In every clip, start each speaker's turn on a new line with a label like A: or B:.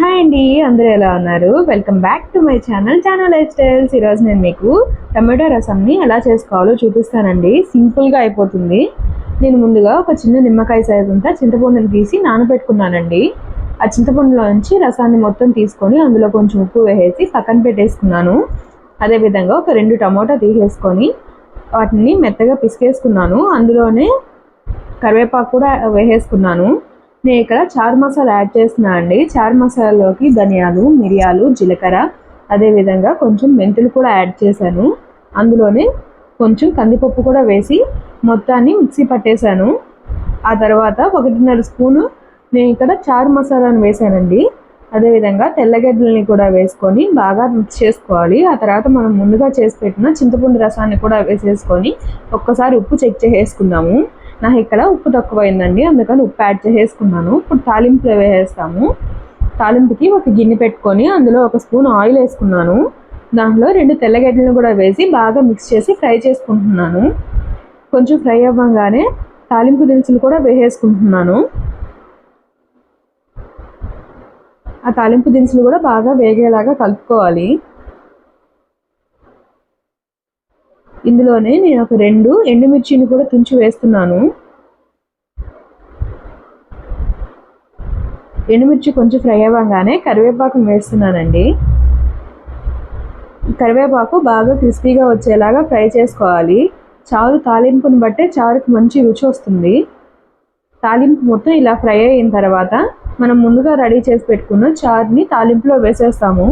A: Hi అండి అందరూ ఎలా ఉన్నారు? Welcome back to my channel channel lifestyles ఈరోజు నేను మీకు టమాటో రసంని ఎలా చేసుకోవాలో చూపిస్తానండి. సింపుల్గా అయిపోతుంది. నేను ముందుగా ఒక చిన్న నిమ్మకాయ సైజు అంతా చింతపండుని తీసి నానబెట్టుకున్నానండి. ఆ చింతపండులోంచి రసాన్ని మొత్తం తీసుకొని అందులో కొంచెం ఉప్పు వేసేసి పక్కన పెట్టేసుకున్నాను. అదేవిధంగా ఒక రెండు టమోటా తీసేసుకొని వాటిని మెత్తగా పిసికేసుకున్నాను. అందులోనే కరివేపాకు కూడా వేసేసుకున్నాను. నేను ఇక్కడ చార్ మసాలా యాడ్ చేస్తున్నా అండి. చార్ మసాలాలోకి ధనియాలు మిరియాలు జీలకర్ర అదేవిధంగా కొంచెం మెంతులు కూడా యాడ్ చేశాను. అందులోనే కొంచెం కందిపప్పు కూడా వేసి మొత్తాన్ని మిక్సీ పట్టేశాను. ఆ తర్వాత ఒకటిన్నర స్పూను నేను ఇక్కడ చారు మసాలాను వేసానండి అదేవిధంగా తెల్లగడ్డలని కూడా వేసుకొని బాగా మిక్స్ చేసుకోవాలి. ఆ తర్వాత మనం ముందుగా చేసి పెట్టిన చింతపండు రసాన్ని కూడా వేసేసుకొని ఒక్కసారి ఉప్పు చెక్ చేసుకుందాము నాకు ఇక్కడ ఉప్పు తక్కువైందండి అందుకని ఉప్పు యాడ్ చేసేసుకున్నాను. ఇప్పుడు తాలింపులో వేసేస్తాము తాలింపుకి ఒక గిన్నె పెట్టుకొని అందులో ఒక స్పూన్ ఆయిల్ వేసుకున్నాను. దాంట్లో రెండు తెల్లగడ్డలను కూడా వేసి బాగా మిక్స్ చేసి ఫ్రై చేసుకుంటున్నాను. కొంచెం ఫ్రై అవ్వగానే తాలింపు దినుసులు కూడా వేసేసుకుంటున్నాను. ఆ తాలింపు దినుసులు కూడా బాగా వేగేలాగా కలుపుకోవాలి. ఇందులోనే నేను ఒక రెండు ఎండుమిర్చిని కూడా తుంచి వేస్తున్నాను. ఎండుమిర్చి కొంచెం ఫ్రై అవ్వగానే కరివేపాకు వేస్తున్నానండి. కరివేపాకు బాగా క్రిస్పీగా వచ్చేలాగా ఫ్రై చేసుకోవాలి. చారు తాలింపుని బట్టే చారుకి మంచి రుచి వస్తుంది. తాలింపు మొత్తం ఇలా ఫ్రై అయిన తర్వాత మనం ముందుగా రెడీ చేసి పెట్టుకున్న చారుని తాలింపులో వేసేస్తాము.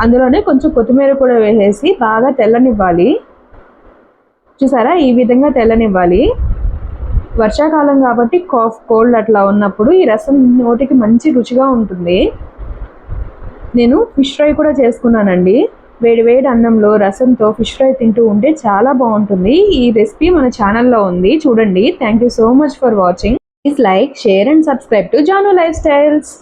A: అందులోనే కొంచెం కొత్తిమీర కూడా వేసేసి బాగా తెల్లనివ్వాలి. చూసారా? ఈ విధంగా తెల్లనివ్వాలి. వర్షాకాలం కాబట్టి కాఫ్ కోల్డ్ అట్లా ఉన్నప్పుడు ఈ రసం నోటికి మంచి రుచిగా ఉంటుంది. నేను ఫిష్ ఫ్రై కూడా చేసుకున్నానండి. వేడి వేడి అన్నంలో రసంతో ఫిష్ ఫ్రై తింటూ ఉంటే చాలా బాగుంటుంది. ఈ రెసిపీ మన ఛానల్లో ఉంది. చూడండి. Thank you so much for watching. Please like share and subscribe to Janu lifestyles.